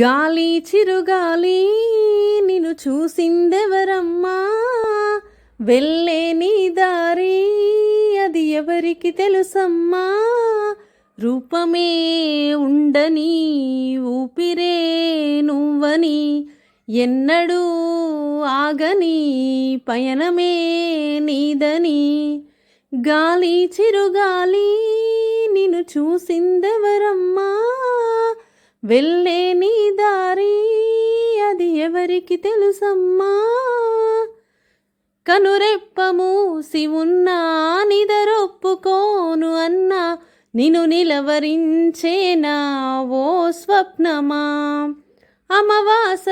గాలి చిరుగాలి నిన్ను చూసిందెవరమ్మా? వెళ్ళే నీ దారి అది ఎవరికి తెలుసమ్మా? రూపమే ఉండని ఊపిరే నువ్వని ఎన్నడూ ఆగని పయనమే నీదని. గాలి చిరుగాలి నిన్ను చూసిందెవరమ్మా? వెళ్ళే నీ దారి అది ఎవరికి తెలుసమ్మా? కనురెప్ప మూసి ఉన్నా నిదరొప్పుకోను అన్నా నిన్ను నిలవరించేనా ఓ స్వప్నమా? అమవాసలెన్నైనా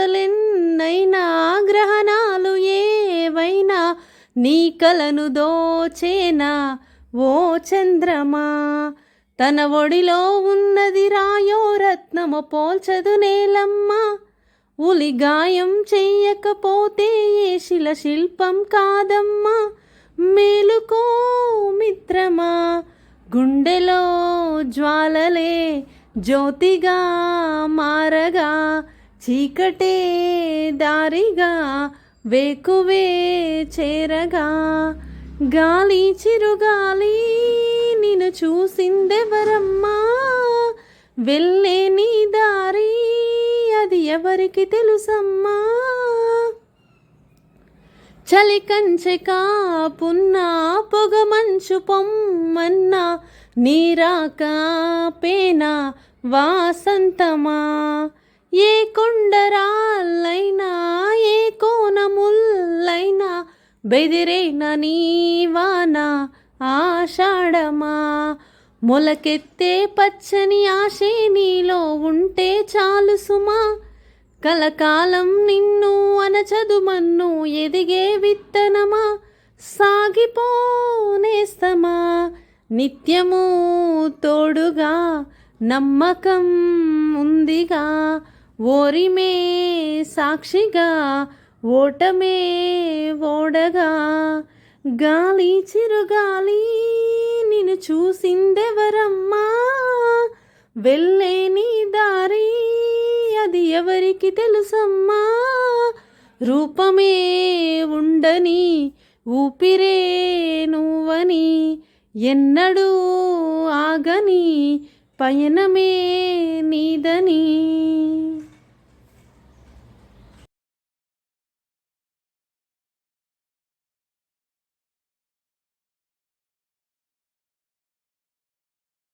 గ్రహణాలు ఏవైనా నీ కలను దోచేనా ఓ చంద్రమా? తన ఒడిలో ఉన్నది రాయో రత్నము పోల్చదు నేలమ్మ. ఉలి గాయం చెయ్యకపోతే ఏ శిల శిల్పం కాదమ్మా. మేలుకో మిత్రమా గుండెలో జ్వాలలే జ్యోతిగా మారగా చీకటే దారిగా వేకువే చేరగా. గాలి చిరుగాలి నిన్ను చూసిందెవరమ్మా? వెళ్ళే నీ దారి అది ఎవరికి తెలుసమ్మా? చలి కంచె కాపున్నా పొగ మంచు పొమ్మన్నా నీరాక పేనా వాసంతమా? ఏ కొండరాళ్ళైనా ఏ కోనముల్లైనా బెదిరేన నీవాన ఆషాఢమా? మొలకెత్తే పచ్చని ఆశే నీలో ఉంటే చాలు సుమా. కలకాలం నిన్ను అనచదుమన్ను ఎదిగే విత్తనమా? సాగిపోనేస్తమా నిత్యము తోడుగా నమ్మకం ఉందిగా. ఓరిమే సాక్షిగా ఓటమే ఓడగా. గాలి చిరుగాలి నిన్ను చూసిందెవరమ్మా? వెళ్ళే నీ దారి అది ఎవరికి తెలుసమ్మా? రూపమే ఉండని ఊపిరే నువ్వని ఎన్నడూ ఆగని పయనమే నీదని.